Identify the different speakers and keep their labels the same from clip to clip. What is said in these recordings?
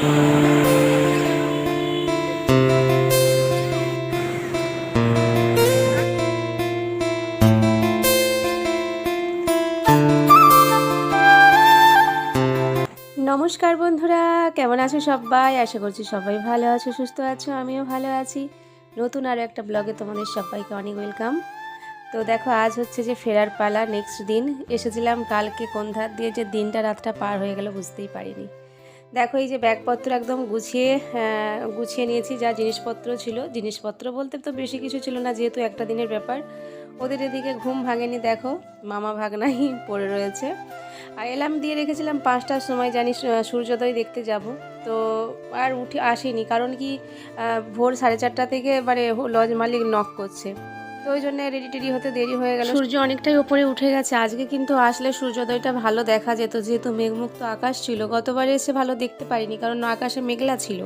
Speaker 1: নমস্কার বন্ধুরা, কেমন আছো সবাই? আশা করছি সবাই ভালো আছো, সুস্থ আছো, আমিও ভালো আছি। নতুন আরও একটা ব্লগে তোমাদের সবাইকে অনেক ওয়েলকাম তো দেখো, আজ হচ্ছে যে ফেরার পালা নেক্সট দিন। এসেছিলাম কালকে কোন ধার দিয়ে যে দিনটা রাতটা পার হয়ে গেল বুঝতেই পারিনি। দেখো, এই যে ব্যাগপত্র একদম গুছিয়ে গুছিয়ে নিয়েছি, যা জিনিসপত্র ছিল। জিনিসপত্র বলতে তো বেশি কিছু ছিল না, যেহেতু একটা দিনের ব্যাপার। ওদের এদিকে ঘুম ভাঙেনি, দেখো, মামা ভাগনাই পড়ে রয়েছে। আর এলাম দিয়ে রেখেছিলাম পাঁচটার সময় জানি সূ- সূর্যোদয় দেখতে যাব। তো আর উঠে আসিনি, কারণ কি ভোর সাড়ে চারটা থেকে এবারে লজ মালিক নক করছে। তো ওই জন্য রেডি টেডি হতে দেরি হয়ে গেল। সূর্য অনেকটাই উপরে উঠে গেছে। আজকে কিন্তু আসলে সূর্যোদয়টা ভালো দেখা যেত, যেহেতু মেঘমুক্ত আকাশ ছিল। গতবার এসে ভালো দেখতে পারিনি, কারণ আকাশে মেঘলা ছিল।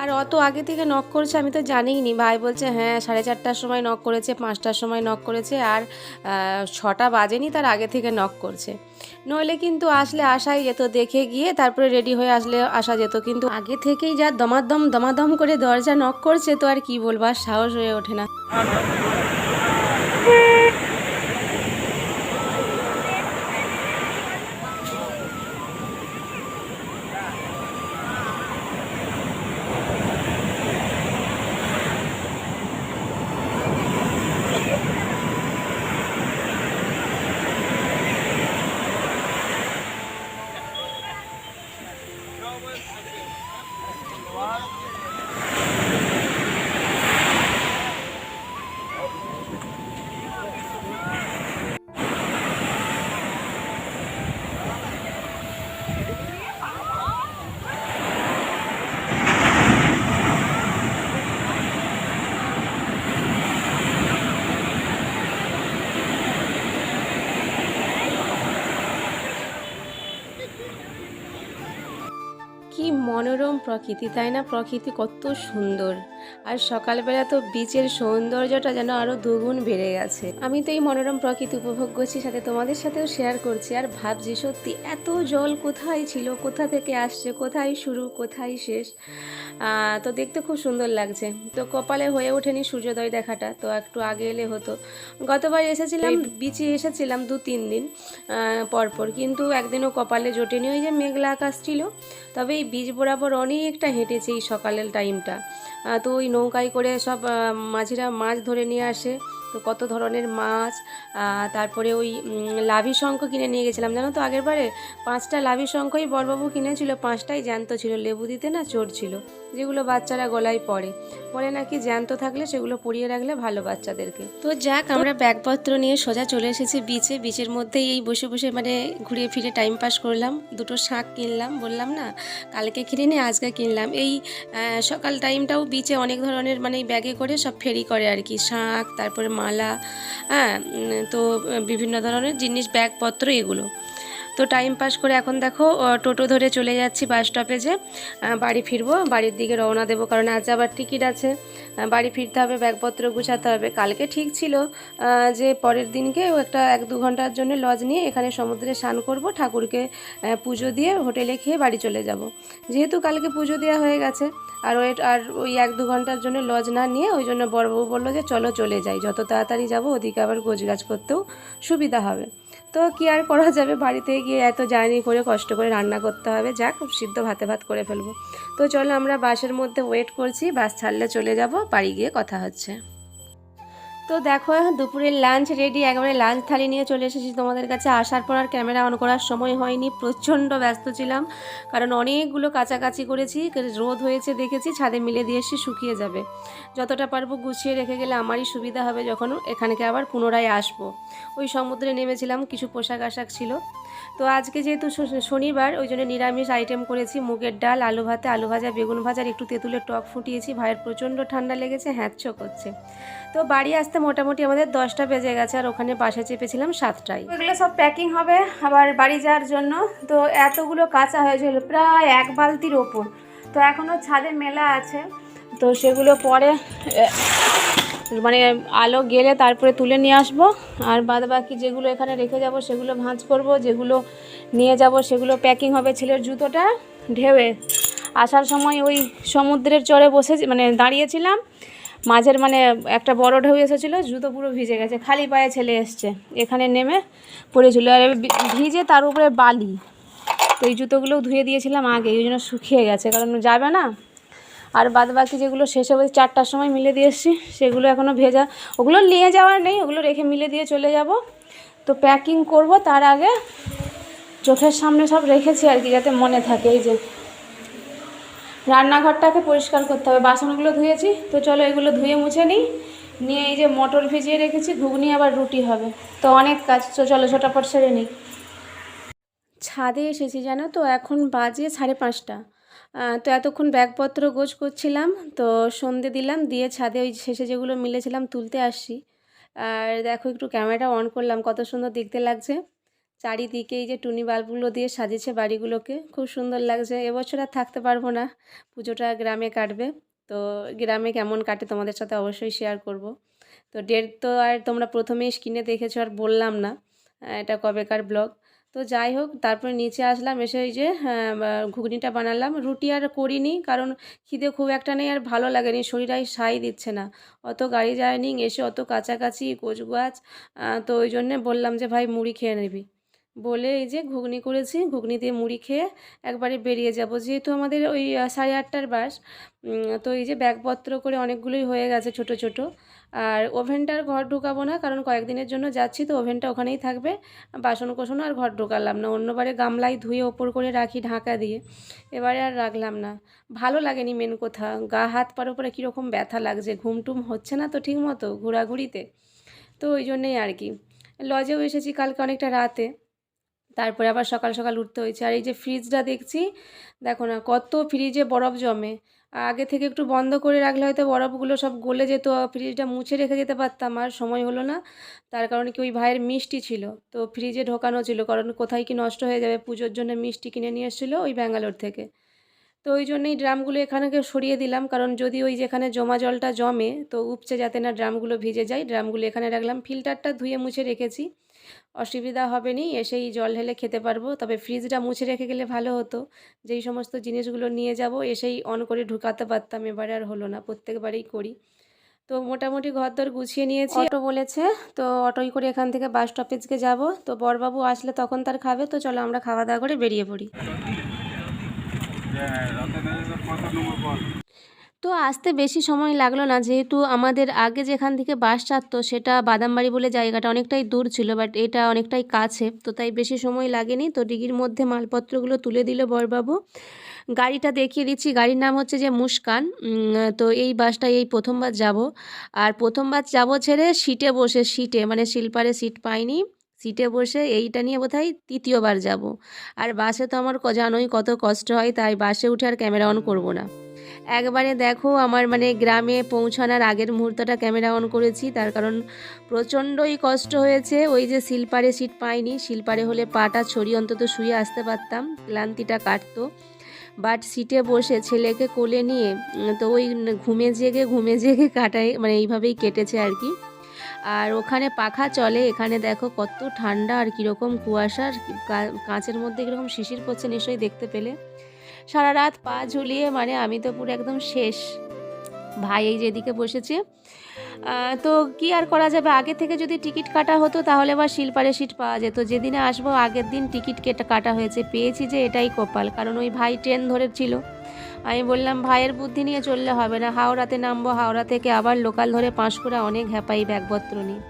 Speaker 1: আর অত আগে থেকে নক করছে আমি তো জানিই নি ভাই বলছে হ্যাঁ সাড়ে চারটার সময় নক করেছে, পাঁচটার সময় নক করেছে, আর ছটা বাজেনি, তার আগে থেকে নক করছে। নইলে কিন্তু আসলে আসাই যেত, দেখে গিয়ে তারপরে রেডি হয়ে আসলে আসা যেত। কিন্তু আগে থেকেই যা দমাদম দমাদম করে দরজা নক করছে, তো আর কি বলব, আর সাহস হয়ে ওঠে না। Okay. মনোরম প্রকৃতি তাই না? প্রকৃতি কত সুন্দর। আর সকালবেলা তো বিচের সৌন্দর্যটা যেন আরও দুগুণ বেড়ে গেছে। আমি তো এই মনোরম প্রকৃতি উপভোগ করছি সাথে তোমাদের সাথেও শেয়ার করছি আর ভাবছি সত্যি এত জল কোথায় ছিল কোথা থেকে আসছে কোথায় শুরু কোথায় শেষ? তো দেখতে খুব সুন্দর লাগছে। তো কপালে হয়ে ওঠেনি সূর্যোদয় দেখাটা তো একটু আগে এলে হতো। গতবার এসেছিলাম বিচে এসেছিলাম দু তিন দিন আহ, পরপর কিন্তু একদিনও কপালে জোটেনি ওই যে মেঘলা আকাশ ছিল। তবে এই বীজ বরাবর অনেকটা হেঁটেছে এই সকালের টাইমটা তো ওই নৌকায় করে সব মাঝিরা মাছ ধরে নিয়ে আসে। তো কত ধরনের মাছ তারপরে ওই লাভি শঙ্খ কিনে নিয়ে গেছিলাম। জানো তো আগের বারে পাঁচটা লাভি শঙ্খই বড়বাবু কিনেছিল পাঁচটাই জ্যান্ত ছিল লেবু দিতে না চোর ছিল যেগুলো বাচ্চারা গলায় পরে পরে নাকি জ্যান্ত থাকলে সেগুলো পরিয়ে রাখলে ভালো বাচ্চাদেরকে। তো যাক আমরা ব্যাগপত্র নিয়ে সোজা চলে এসেছি বিচে বিচের মধ্যেই এই বসে বসে মানে ঘুরিয়ে ফিরে টাইম পাস করলাম। দুটো শাক কিনলাম বললাম না কালকে কিনে নিয়ে আজকে কিনলাম। এই সকাল টাইমটাও বিচে অনেক ধরনের মানে ব্যাগে করে সব ফেরি করে আর কি শাক তারপরে মালা হ্যাঁ তো বিভিন্ন ধরনের জিনিস ব্যাগপত্র এগুলো। তো টাইম পাস করে এখন দেখো টোটো ধরে চলে যাচ্ছি বাস স্টপেজে বাড়ি ফিরবো, বাড়ির দিকে রওনা দেবো, কারণ আজ আবার টিকিট আছে। বাড়ি ফিরতে হবে, ব্যাগপত্র গুছাতে হবে। কালকে ঠিক ছিল যে পরের দিনকে একটা এক দু ঘণ্টার জন্য লজ নিয়ে এখানে সমুদ্রে স্নান করব, ঠাকুরকে পুজো দিয়ে হোটেলে খেয়ে বাড়ি চলে যাব। যেহেতু কালকে পুজো দেওয়া হয়ে গেছে, আর ওই আর ওই এক দু ঘণ্টার জন্য লজ না নিয়ে ওই জন্য বড়বাবু বলল যে, চলো চলে যাই, যত তাড়াতাড়ি যাব ওদিকে আবার গোছগাছ করতেও সুবিধা হবে। তো কি আর করা যাবে? বাড়িতে গিয়ে এত জার্নি করে কষ্ট করে রান্না করতে হবে। যাক, সিদ্ধ ভাতে ভাত করে ফেলব। তো চলো আমরা বাসের মধ্যে ওয়েট করছি। বাস ছাড়লে চলে যাব, বাড়ি গিয়ে কথা হচ্ছে। তো দেখো দুপুরের লাঞ্চ রেডি একেবারে লাঞ্চ থালি নিয়ে চলে এসেছি তোমাদের কাছে। আসার পর আর ক্যামেরা অন করার সময় হয়নি, প্রচণ্ড ব্যস্ত ছিলাম, কারণ অনেকগুলো কাছাকাছি করেছি রোদ হয়েছে দেখেছি, ছাদে মিলে দিয়ে এসে শুকিয়ে যাবে। যতটা পারব গুছিয়ে রেখে গেলে আমারই সুবিধা হবে যখন এখানকে আবার পুনরায় আসব। ওই সমুদ্রে নেমেছিলাম, কিছু পোশাক আশাক ছিল। তো আজকে যেহেতু শনিবার, ওই জন্য নিরামিষ আইটেম করেছি, মুগের ডাল, আলু ভাতে, আলু ভাজা, বেগুন ভাজার একটু তেঁতুলের টক ফুটিয়েছি, ভাইয়ের প্রচণ্ড ঠান্ডা লেগেছে, হ্যাঁচো করছে। তো বাড়ি আসতে মোটামুটি আমাদের দশটা বেজে গেছে আর ওখানে বাসে চেপেছিলাম সাতটায়। এগুলো সব প্যাকিং হবে আবার বাড়ি যাওয়ার জন্য। তো এতগুলো কাঁচা হয়েছিল, প্রায় এক বালতির ওপর। তো এখনও ছাদে মেলা আছে। তো সেগুলো পরে মানে আলো গেলে তারপরে তুলে নিয়ে আসব। আর বাদ বাকি যেগুলো এখানে রেখে যাব সেগুলো ভাঁজ করব, যেগুলো নিয়ে যাব সেগুলো প্যাকিং হবে ছেলের জুতোটা ঢেউয়ে। আসার সময় ওই সমুদ্রের চরে বসে মানে দাঁড়িয়েছিলাম। মাঝের মানে একটা বড় ঢেউ এসেছিল, জুতো পুরো ভিজে গেছে, খালি পায়ে ছেলে এসছে। এখানে নেমে পড়েছিল, আর ভিজে তার উপরে বালি। তো এই জুতোগুলোও ধুয়ে দিয়েছিলাম আগে ওই জন্য শুকিয়ে গেছে, কারণ যাবে না। আর বাদ বাকি যেগুলো শেষে ওই চারটার সময় মিলে দিয়ে এসছি, সেগুলো এখনও ভেজা। ওগুলো নিয়ে যাওয়ার নেই, ওগুলো রেখে মিলে দিয়ে চলে যাব। তো প্যাকিং করব, তার আগে চোখের সামনে সব রেখেছি আর কি, যাতে মনে থাকে এই যে রান্নাঘরটাকে পরিষ্কার করতে হবে। বাসনগুলো ধুয়েছি। তো চলো এগুলো ধুয়ে মুছে নিই। নিয়ে এই যে মটর ভিজিয়ে রেখেছি। ঘুগনি আবার রুটি হবে। তো অনেক কাজ। তো চলো ছোটাপট সেরে নিই। ছাদে এসেছি জানো তো? এখন বাজে সাড়ে পাঁচটা। তো এতক্ষণ ব্যাগপত্র গোছ করছিলাম। তো সন্ধে দিলাম। দিয়ে ছাদে ওই শেষে যেগুলো মিলেছিলাম তুলতে আসছি। আর দেখো একটু ক্যামেরাটা অন করলাম। কত সুন্দর দেখতে লাগছে। চারিদিকে এই যে টুনি বাল্বগুলো দিয়ে সাজিয়েছে বাড়িগুলোকে, খুব সুন্দর লাগছে। এবছর আর থাকতে পারব না, পুজোটা গ্রামে কাটবে। তো গ্রামে কেমন কাটে তোমাদের সাথে অবশ্যই শেয়ার করব। তো ডেট তো আর তোমরা প্রথমেই স্ক্রিনে দেখেছ আর বললাম না এটা কবেকার ব্লগ তো যাই হোক, তারপরে নিচে আসলাম, এসে ওই যে ঘুগনিটা বানালাম। রুটি আর করিনি, কারণ খিদে খুব একটা নেই আর ভালো লাগেনি, শরীর আর সাই দিচ্ছে না। অত গাড়ি জার্নি এসে অত কাছাকাছি কোচগাছ তো ওই জন্যে বললাম যে, ভাই, মুড়ি খেয়ে নিবি। বলে এই যে ঘুগনি করেছি, ঘুগনি দিয়ে মুড়ি খেয়ে একবারে বেরিয়ে যাব। যেহেতু আমাদের ওই সাড়ে আটটার বাস তো এই যে ব্যাগপত্র করে অনেকগুলোই হয়ে গেছে ছোট ছোট। আর ওভেনটার ঘর ঢুকাবো না, কারণ কয়েকদিনের জন্য যাচ্ছি, তো ওভেনটা ওখানেই থাকবে। বাসন কোসন আর ঘর ঢোকালাম না, অন্যবারে গামলায় ধুয়ে ওপর করে রাখি ঢাকা দিয়ে। এবারে আর রাখলাম না। ভালো লাগেনি মেন কথা, গা হাত পার উপরে কীরকম ব্যথা লাগছে, ঘুম টুম হচ্ছে না তো ঠিক মতো ঘোরাঘুরিতে। তো ওই জন্যেই আর কি। লজেও এসেছি কালকে অনেকটা রাতে। তারপরে আবার সকাল সকাল উঠতে হয়েছে। আর এই যে ফ্রিজটা দেখছি, দেখো না, কত ফ্রিজে বরফ জমে। আগে থেকে একটু বন্ধ করে রাখলে হয়তো বরফগুলো সব গলে যেত ফ্রিজটা মুছে রেখে যেতে পারতাম, আর সময় হলো না। তার কারণে কি ওই ভাইয়ের মিষ্টি ছিল, তো ফ্রিজে ঢোকানো ছিল, কারণ কোথায় কি নষ্ট হয়ে যাবে, পুজোর জন্য মিষ্টি কিনে নিয়ে এসেছিল ওই ব্যাঙ্গালোর থেকে। তো ওই জন্যই ড্রামগুলো এখানেকে সরিয়ে দিলাম, কারণ যদি ওই যেখানে জমা জলটা জমে, তো উপচে যাতে না ড্রামগুলো ভিজে যায়, ড্রামগুলো এখানে রাখলাম। ফিল্টারটা ধুয়ে মুছে রেখেছি। অসুবিধা হবে নি এসেই জল ঢেলে খেতে পারব। তবে ফ্রিজটা মুছে রেখে গেলে ভালো হতো। যেই সমস্ত জিনিসগুলো নিয়ে যাব এসেই অন করে ঢুকাতে পারতাম। এবারে আর হলো না প্রত্যেকবারেই করি। তো মোটামুটি ঘরদর গুছিয়ে নিয়েছি। অটো বলেছে তো অটোই করে এখান থেকে বাস স্টপেজকে যাব। তো বরবাবু আসলে তখন তার খাবে তো চলো আমরা খাওয়া দাওয়া করে বেরিয়ে পড়ি। তো আসতে বেশি সময় লাগল না, যেহেতু আমাদের আগে যেখান থেকে বাস ছাড়তো সেটা বাদামবাড়ি বলে জায়গাটা অনেকটাই দূর ছিল বাট এটা অনেকটাই কাছে, তো তাই বেশি সময় লাগেনি। তো ডিগির মধ্যে মালপত্রগুলো তুলে দিল বরবাবু। গাড়িটা দেখিয়ে দিচ্ছি, গাড়ির নাম হচ্ছে যে মুস্কান। তো এই বাসটা এই প্রথমবার যাব। আর প্রথমবার যাব ছেড়ে সিটে বসে, সিটে মানে শিলপারে সিট পাইনি। সিটে বসে এইটা নিয়ে বোধহয় তৃতীয়বার যাব। আর বাসে তো আমার জানোই কত কষ্ট হয়, তাই বাসে উঠে আর ক্যামেরা অন করব না। একবারে দেখো আমার মানে গ্রামে পৌঁছানোর আগের মুহূর্তটা ক্যামেরা অন করেছি, তার কারণ প্রচণ্ডই কষ্ট হয়েছে। ওই যে শিলপারে সিট পাইনি শিলপারে হলে পাটা ছড়িয়ে অন্তত শুয়ে আসতে পারতাম, ক্লান্তিটা কাটতো। বাট সিটে বসে ছেলেকে কোলে নিয়ে, তো ওই ঘুমে জেগে ঘুমে জেগে কাটাই মানে এইভাবেই কেটেছে আর কি। আর ওখানে পাখা চলে, এখানে দেখো কত ঠান্ডা আর কীরকম কুয়াশার কাঁচের মধ্যে কীরকম শিশির পড়ছে নিশ্চয়ই দেখতে পেলে। সারা রাত পা ঝুলিয়ে মানে আমি তো পুরো একদম শেষ। ভাই এই যেদিকে বসেছে। তো কি আর করা যাবে? আগে থেকে যদি টিকিট কাটা হতো, তাহলে আবার শিলপারে সিট পাওয়া যেত। যেদিনে আসব, আগের দিন টিকিট কেটে কাটা হয়েছে। পেয়েছি যে এটাই কপাল, কারণ ওই ভাই ট্রেন ধরেছিল আমি বললাম, ভাইয়ের বুদ্ধি নিয়ে চললে হবে না। হাওড়াতে নামবো, হাওড়া থেকে আবার লোকাল ধরে পাঁশকুড়া অনেক হ্যাপাই ব্যাগপত্র নিই।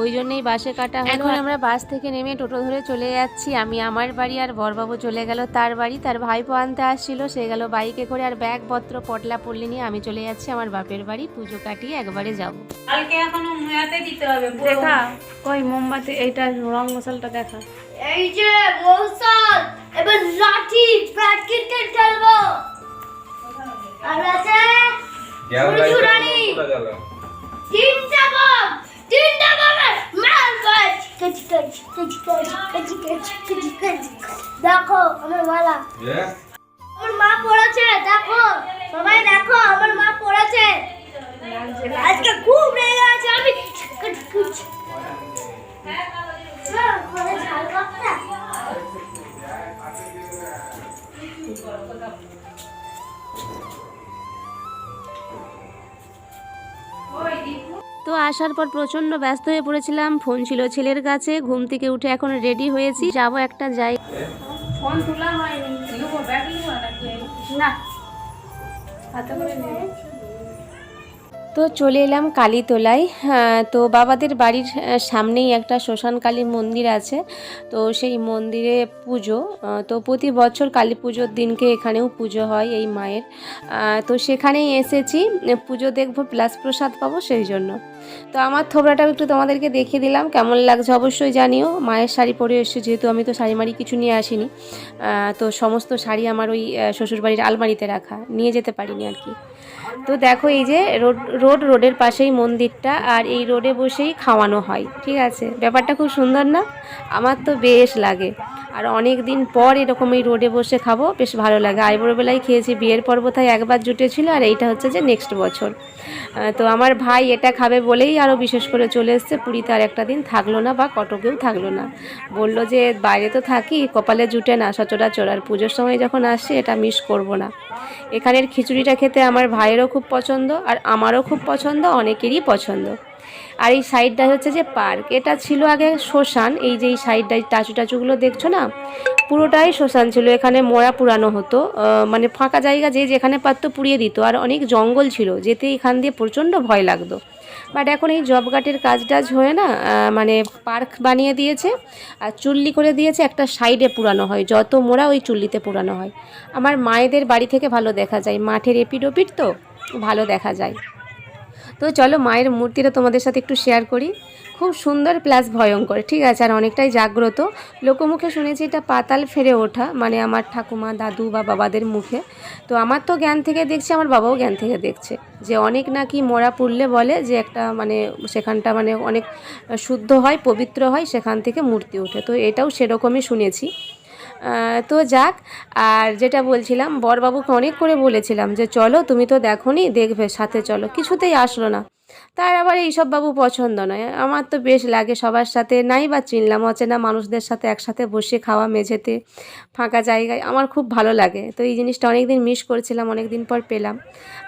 Speaker 1: ওই জন্যই বাসে কাটা হলো। এখন আমরা বাস থেকে নেমে টোটো ধরে চলে যাচ্ছি। আমি আমার বাড়ি আর বরবাবু চলে গেল তার বাড়ি। তার ভাইপো আনতে আসছিল সে গেল বাইকে করে আর ব্যাগপত্র পটলা পড়লি নিয়ে আমি চলে যাচ্ছি আমার বাপের বাড়ি। পুজো কাটিয়ে একবারে যাব।
Speaker 2: কালকে এখনও মুয়াতে দিতে হবে
Speaker 1: দেখা। কই মোমবাতি এইটা রং মশালটা দেখা।
Speaker 3: এই যে মৌসল এবার লাঠি ব্যাডমিন্টন খেলব। আর আছে ফুলছুরানি তিনটা বম। তিনটা বাবা মাল। বাজ কাটি দেখো আমার মা পড়েছে দেখো। সবাই দেখো আমার মা পড়েছে। আজকে খুব রেগে আছে আমি কাটি
Speaker 1: তো আসার পর প্রচণ্ড ব্যস্ত হয়ে পড়েছিলাম। ফোন ছিল ছেলের কাছে। ঘুম থেকে উঠে এখন রেডি হয়েছি। যাব একটা যাই
Speaker 4: ফোন তোলা হয়নি। না।
Speaker 1: তো চলে এলাম কালীতলায়। হ্যাঁ, তো বাবাদের বাড়ির সামনেই একটা শ্মশান কালী মন্দির আছে। তো সেই মন্দিরে পুজো। তো প্রতি বছর কালী পুজোর দিনকে এখানেও পুজো হয় এই মায়ের। তো সেখানেই এসেছি। পুজো দেখব প্লাস প্রসাদ পাবো সেই জন্য। তো আমার থোবড়াটাও একটু তোমাদেরকে দেখিয়ে দিলাম। কেমন লাগছে অবশ্যই জানিও। মায়ের শাড়ি পরে এসেছি যেহেতু আমি তো শাড়ি মাড়ি কিছু নিয়ে আসিনি। তো সমস্ত শাড়ি আমার ওই শ্বশুরবাড়ির আলমারিতে রাখা। নিয়ে যেতে পারিনি আর কি। তো দেখো এই যে রোড রোড রোডের পাশেই মন্দিরটা আর এই রোডে বসেই খাওয়ানো হয়, ঠিক আছে? ব্যাপারটা খুব সুন্দর না? আমার তো বেশ লাগে। আর অনেক দিন পর এরকম এই রোডে বসে খাব, বেশ ভালো লাগে। আইবুড়োবেলায় খেয়েছি বিয়ের পর বোধহয় একবার জুটেছিল আর এইটা হচ্ছে যে নেক্সট বছর। তো আমার ভাই এটা খাবে বলেই আরও বিশেষ করে চলে এসছে। পুরীতে আর একটা দিন থাকল না বা কটকেও থাকল না। বলল যে, বাইরে তো থাকি, কপালে জুটে না, সচরাচর। আর পুজোর সময় যখন আসছে এটা মিস করব না। এখানের খিচুড়িটা খেতে আমার ভাইয়েরও খুব পছন্দ আর আমারও খুব পছন্দ, অনেকেরই পছন্দ। আর এই সাইডটা হচ্ছে যে পার্ক। এটা ছিল আগে শ্মশান, এই যে এই সাইডটায় টাচু টাচুগুলো দেখছ না? পুরোটাই শ্মশান ছিল, এখানে মোড়া পুরানো হতো। মানে ফাঁকা জায়গা যে যেখানে পারতো পুড়িয়ে দিত। আর অনেক জঙ্গল ছিল, যেতে এখান দিয়ে প্রচণ্ড ভয় লাগতো। বাট এখন এই জব গার্ডের কাজ টাজ হয়ে না মানে পার্ক বানিয়ে দিয়েছে, আর চুল্লি করে দিয়েছে একটা সাইডে পুরানো হয়, যত মোড়া ওই চুল্লিতে পুরানো হয়। আমার মায়েদের বাড়ি থেকে ভালো দেখা যায়, মাঠের এপিড ওপিড তো, ভালো দেখা যায়। তো চলো মায়ের মূর্তিটা তোমাদের সাথে একটু শেয়ার করি। খুব সুন্দর প্লাস ভয়ঙ্কর, ঠিক আছে? আর অনেকটাই জাগ্রত। লোকমুখে শুনেছি এটা পাতাল ফেরে ওঠা মানে আমার ঠাকুমা, দাদু বা বাবাদের মুখে। তো আমার তো জ্ঞান থেকে দেখছে, আমার বাবাও জ্ঞান থেকে দেখছে। যে অনেক নাকি মোড়া পুড়লে বলে যে একটা মানে সেখানটা মানে অনেক শুদ্ধ হয়, পবিত্র হয়, সেখান থেকে মূর্তি ওঠে। তো এটাও সেরকমই শুনেছি। তো যাক, আর যেটা বলছিলাম, বরবাবুকে অনেক করে বলেছিলাম যে, চলো, তুমি তো দেখো দেখবে, সাথে চলো। কিছুতেই আসলো না। তার আবার এইসব বাবু পছন্দ নয়। আমার তো বেশ লাগে সবার সাথে, নাই বা চিনলাম, অচেনা মানুষদের সাথে একসাথে বসে খাওয়া মেঝেতে ফাঁকা জায়গায়। আমার খুব ভালো লাগে। তো এই জিনিসটা অনেক দিন মিস করেছিলাম অনেক দিন পর পেলাম।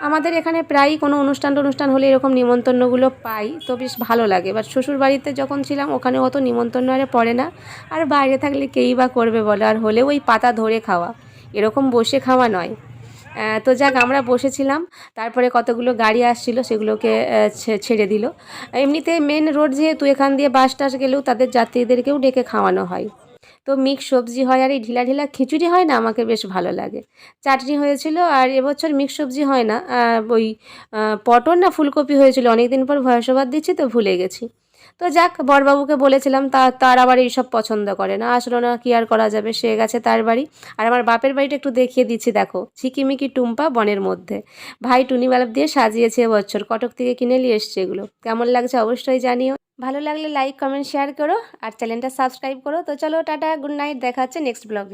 Speaker 1: আমাদের এখানে প্রায়ই কোনো অনুষ্ঠান অনুষ্ঠান হলে এরকম নিমন্ত্রণগুলো পাই, তো বেশ ভালো লাগে। এবার শ্বশুর বাড়িতে যখন ছিলাম, ওখানে অত নিমন্ত্রণ আরে পড়ে না। আর বাইরে থাকলে কেই বা করবে বলো? আর হলেও ওই পাতা ধরে খাওয়া। এরকম বসে খাওয়া নয়। তো যাক, আমরা বসেছিলাম, তারপরে কতগুলো গাড়ি আসছিল সেগুলোকে ছেড়ে দিল। এমনিতে মেন রোড যেহেতু, এখান দিয়ে বাস টাস গেলেও তাদের যাত্রীদেরকেও ডেকে খাওয়ানো হয়। তো মিক্স সবজি হয় আর এই ঢিলা ঢিলা খিচুড়ি হয় না, আমাকে বেশ ভালো লাগে। চাটনি হয়েছিল আর এবছর মিক্স সবজি হয় না ওই পটল না ফুলকপি হয়েছিল, অনেকদিন পর ভয়সবাদ দিচ্ছি তো ভুলে গেছি। তো যাক, বরবাবুকে বলেছিলাম, তা, তার আবার এইসব পছন্দ করে না। আসলো না, কি আর করা যাবে? সে গেছে তার বাড়ি। আর আমার বাপের বাড়িটা একটু দেখিয়ে দিচ্ছি, দেখো। ঝিকিমিকি টুম্পা বনের মধ্যে। ভাই টুনি বাল্ব দিয়ে সাজিয়েছে বছর, কটক থেকে কিনে নিয়ে এসছে এগুলো। কেমন লাগছে অবশ্যই জানিও। ভালো লাগলে লাইক কমেন্ট শেয়ার করো। আর চ্যানেলটা সাবস্ক্রাইব করো। তো চলো, টাটা গুড নাইট দেখা হচ্ছে নেক্সট ব্লগে